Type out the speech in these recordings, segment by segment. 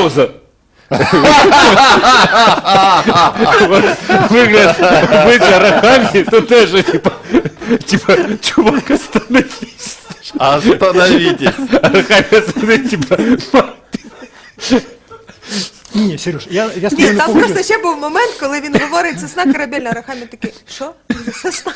пауза. Вигляд обличчя рахамі, то теж, типа, типа, чувак, остановись. Остановитесь. Рахамі сидить, типа, Ні, Сереж, я, я з Ні, не там погоджуюсь. просто ще був момент, коли він говорить сосна корабельна, а Рахамі такий, що? Сосна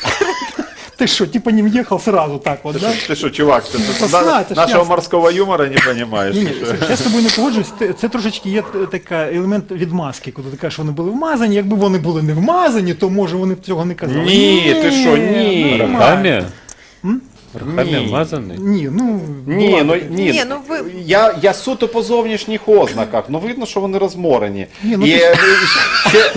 Ти що, типа не їхав сразу так от, да? Ты что, чувак, ты, ты Сосна, на- это ж нашего ясно. морского юмора не понимаешь? Ні, ні, что? Сереж, я з тобою не погоджуюсь. Це, це трошечки є т- така елемент відмазки, коли ти кажеш, що вони були вмазані. Якби вони були не вмазані, то може вони б цього не казали. Ні, ти що, ні. нормально. рахамі? Рахамі Ні. вмазаний? Ні, ну Ні, ну ні. Ні, ну ви- Я, я суто по зовнішніх ознаках. Ну видно, що вони розморені. Ні, ну і ти е, ще,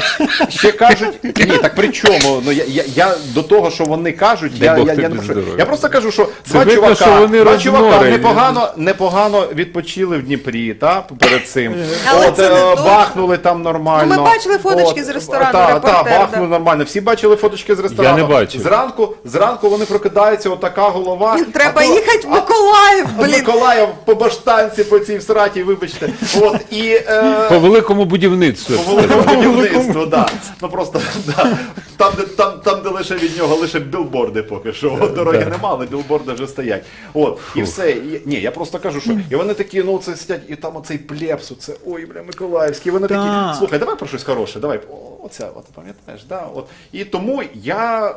ще кажуть, ні, так при чому? Ну я, я, я до того, що вони кажуть, Дай я, Бог я, я, тобі не прошу. здоров'я. я просто кажу, що два видно, чувака, що вони два чувака розморені. непогано, непогано відпочили в Дніпрі, та перед цим. Але От це не е, бахнули там нормально. Ну, ми бачили фоточки з ресторану, Та, та, репортер, бахнули да. нормально. Всі бачили фоточки з ресторану. не бачив. Зранку, зранку вони прокидаються, отака голова. Треба а то- їхати в Миколаїв, а блін. Миколаїв по баштанці по цій всраті, вибачте. От, і, е, По великому будівництву. по великому будівництву, да. Ну просто да. там, де, там, там, де лише від нього лише білборди поки що. От, дороги нема, але білборди вже стоять. От, і все. І, ні, я просто кажу, що і вони такі, ну це сидять, і там оцей плепс, оце, ой, бля, Миколаївський. Вони Да. такі, слухай, давай про щось хороше, давай. О, оце, от пам'ятаєш, да, от. І тому я е,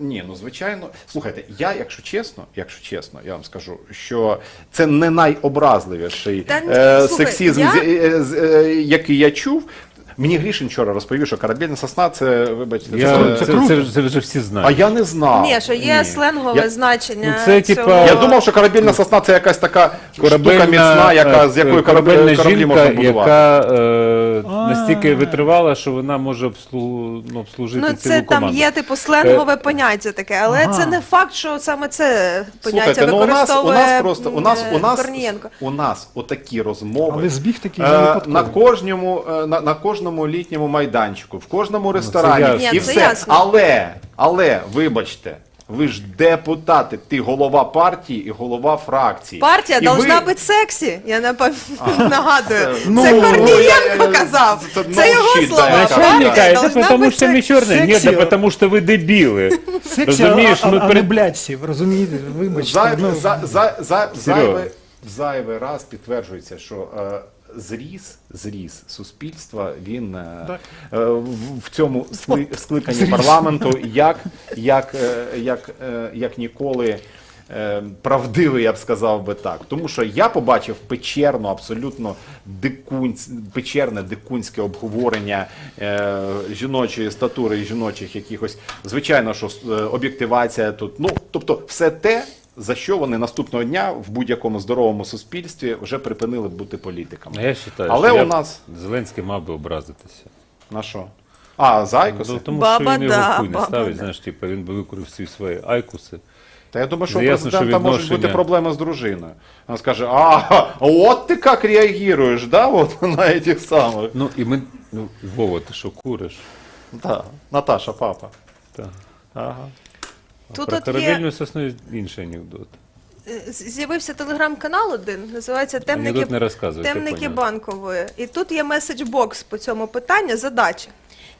ні, ну звичайно, слухайте, я, якщо чесно, якщо чесно, я вам скажу, що це не найобразливіший Та ні, е, слухай, сексізм, я- з- е, з- е, який я чув. Мені Грішин вчора розповів, що корабельна сосна це, вибачте, Я, це, це, це круто. це, це вже всі знають. а я не знав. Ні, що є Ні. сленгове Я- значення. Ну, це, цього. типа, Я думав, що корабельна сосна це якась така штука міцна, яка, з е, якою корабельна кораблі, кораблі можна будувати. яка е, А. настільки витривала, що вона може обслу... ну, обслужити Ну, цілу це там команду. є типу сленгове поняття таке, але Ага. це не факт, що саме це поняття Слухайте, ну у нас, у використовує нас просто у нас, у нас, Корнієнко. у нас отакі розмови. Але збіг такий Е, випадковий. на кожному е, на, на кожному літньому майданчику, в кожному ресторані ясно. Ні, і це все. ясно. Але, але, вибачте, ви ж депутати, ти голова партії і голова фракції. Партія І должна ви- бути сексі. Я напам... нагадую. Ну, це я- Корнієнко я- казав. це- Це, це його научить, слова. да, я Начальника, Партія это должна потому бути что не сексі. черное. Нет, Сексі. это потому что вы дебилы. Сексі, Розумієш, а, ми а, а при- не блядці, ви розумієте, вибачте. За, ну, за, за, за, Серьога. зайвий, зайвий раз підтверджується, що е, зріс, зріс суспільства, він е, е, в, цьому сли, скликанні парламенту як, як, е, як, е, як ніколи. е, Правдивий, я б сказав би так. Тому що я побачив печерну, абсолютно дикунсь, печерне дикунське обговорення е, жіночої статури і жіночих якихось. Звичайно, що об'єктивація тут. Ну, тобто, все те, за що вони наступного дня в будь-якому здоровому суспільстві вже припинили бути політиками. Я вважаю, Але що у я- нас Зеленський мав би образитися. на що? А, з Айкоси? Ну, тому Баба що він його да, хуй не баба ставить, да. знаєш, типу, він би викурив всі свої айкуси. Та я думаю, що у Ну, ясно, що президента можуть бути проблеми з дружиною. Вона скаже: а, от ти як реагуєш, да, от на этих самих. Ну, і ми, ну, Вова, ти що, куриш? Да, Наташа, папа. Так. Ага. Тут Про от є корабельну сосну інший анекдот. е, з'явився телеграм-канал один, називається Темники, Анекдот не розказуй, я Темники поняв. банкової. І тут є меседж-бокс по цьому питанню, задача.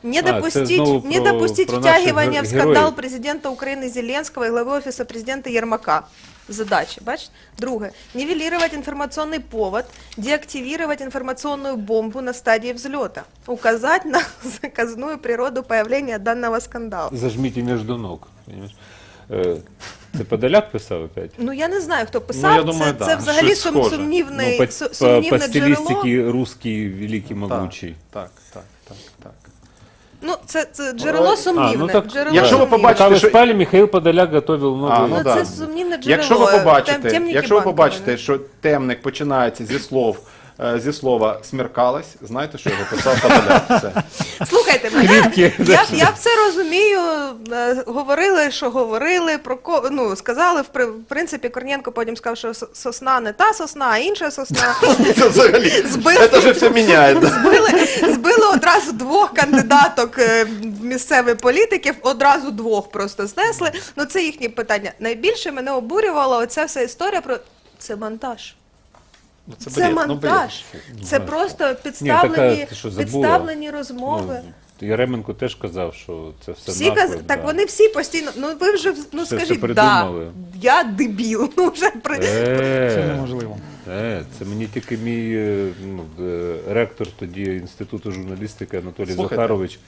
Не А, це допустить, знову не про- допустить про наших втягивания в ге- скандал героїв. президента Украины Зеленского и главы офиса президента Ермака. Задача, бачите? Друге. Нивелировать информационный повод, деактивировать информационную бомбу на стадии взлета, указать на заказную природу появления данного скандала. Зажміть між ног. Понимаєш? Е, Це Подоляк писав опять? Ну я не знаю, хто писав. Ну, я думаю, це, да. це взагалі Щось сум, схоже. сумнівний, ну, по, су- по, сумнівне по джерело. стилістиці русський великий могучий. Так, так, так, так. Ну, це, це джерело сумнівне. А, ну так, джерело Якщо ви сумнівне. побачите, Пока ви що- спали, Михаил Подоляк готовил. А, Ну, ну, це сумнівне джерело. Якщо ви Тем- побачите, темники якщо ви побачите, що темник починається зі слов. Е, Зі слова смеркалась, знаєте, що його писав Подоляк? Все. Слухайте, мене, я, я все розумію. е, Говорили, що говорили, про ко, ну, сказали, в при- в принципі, Корнієнко потім сказав, що сосна не та сосна, а інша сосна. Це взагалі, Збили. це вже все міняє. да. Збили, збили одразу двох кандидаток е, в місцеві політиків, одразу двох просто знесли. Ну це їхні питання. Найбільше мене обурювала оця вся історія про це монтаж. Ну, це Це бред, ну, бред. монтаж. Це просто підставлені, така, що, підставлені розмови. Ну, Яременко теж казав, що це все Всі наклеп, каз... Так да. вони всі постійно. Ну ви вже ну Все- все скажіть, да, я дебіл. Ну вже при Е, Це неможливо. Е, це мені тільки мій е, ну, е, ректор тоді інституту журналістики Анатолій Слухайте. Захарович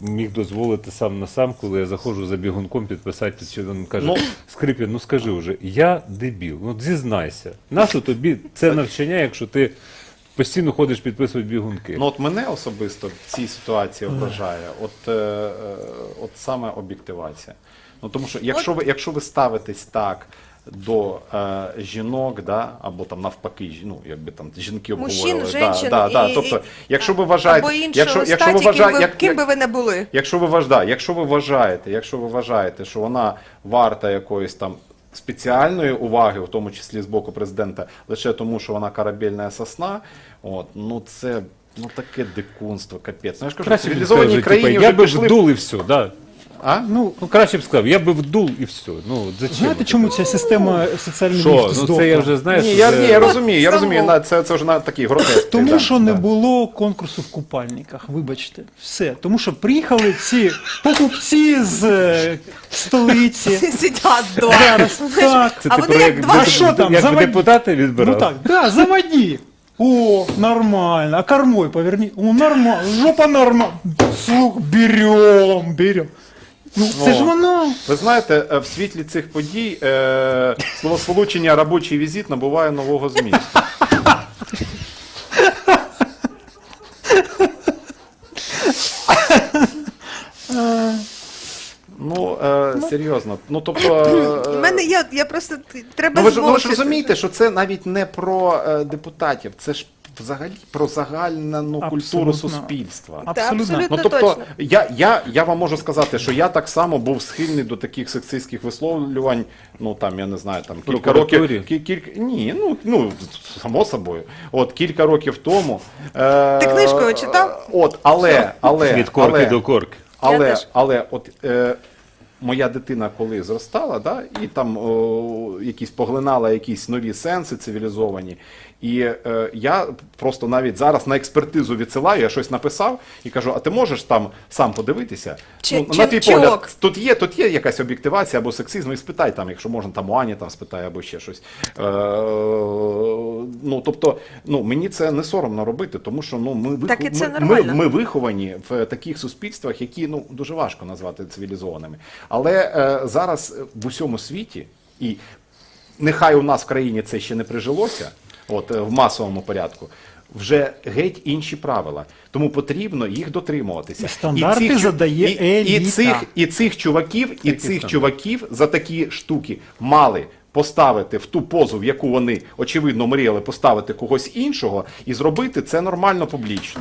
міг дозволити сам на сам, коли я заходжу за бігунком підписати, чи він каже, Ну. Скрипін, ну скажи вже, я дебіл, ну зізнайся. Нащо тобі це навчання, якщо ти постійно ходиш підписувати бігунки? Ну от мене особисто в цій ситуації вражає, от, е, е, от саме об'єктивація. Ну тому що якщо ви, якщо ви ставитесь так до е, жінок, да, або там навпаки, ну якби там жінки Мужчин, обговорили, женщин да, да, да. і- тобто, якщо ви вважаєте, або іншого якщо, якщо статі, ви вважаєте, ким, ви, як, ким як- би ви не були. Якщо ви вважаєте, якщо ви вважаєте, якщо ви вважаєте, що вона варта якоїсь там спеціальної уваги, в тому числі з боку президента, лише тому, що вона корабельна сосна, от ну це ну таке дикунство, капець. Ну я ж кажу, в Краще цивілізованій сказав, країні типу, вже я би пішли. вдул і все, да. А? Ну, Ну, краще б сказав, я би вдул і все. Ну, зачем? знаєте, чому ця система соціальних Що? Ну здохла? це я вже знаю, Ні, що я, це- ні, я розумію, я розумію, на, це, це вже на такий гротеск. Тому да, що не да. було конкурсу в купальниках, вибачте, все. Тому що приїхали ці покупці з е, столиці. Сидять вдома. Зараз так. Це А ти вони про як два- А що там, як завод- депутати відбирали? Ну так, да, заводи. О, нормально. А кормой поверни. О, нормально. Жопа нормально. Слух, берем, берем. Ну, це ж воно. Ви знаєте, е, в світлі цих подій е, словосполучення робочий візит набуває нового змісту. Ну, е, серйозно. Ну, тобто. е, мене є, я просто треба Ну ви, ж, ну, ви ж розумієте, що це навіть не про е, депутатів, це ж взагалі про загальну культуру суспільства. Абсолютно. абсолютно Ну тобто, точно. я, я, я вам можу сказати, що я так само був схильний до таких сексистських висловлювань. Ну там я не знаю, там кілька років. кі- Кілька, ні, ну ну само собою. От кілька років тому. Е, Ти книжку читав? От, але, але, Від корки але, до корки. але, теж. але от е, моя дитина, коли зростала, да, і там о, якісь поглинала якісь нові сенси цивілізовані. І е, я просто навіть зараз на експертизу відсилаю, я щось написав і кажу: а ти можеш там сам подивитися? Чи- ну, чи- на твій чи погляд, ок? тут є, тут є якась об'єктивація або сексизм, і спитай там, якщо можна, там у Ані там спитай або ще щось. Е, ну, тобто, ну, мені це не соромно робити, тому що ну, ми, Так вихов- ми, ми, ми виховані в таких суспільствах, які ну, дуже важко назвати цивілізованими. Але е, зараз в усьому світі, і нехай у нас в країні це ще не прижилося, от е, в масовому порядку. Вже геть інші правила, тому потрібно їх дотримуватися. І стандарти чу- задає і, і, цих, і цих чуваків, і цих стандарти? чуваків за такі штуки мали поставити в ту позу, в яку вони очевидно мріяли поставити когось іншого, і зробити це нормально публічно.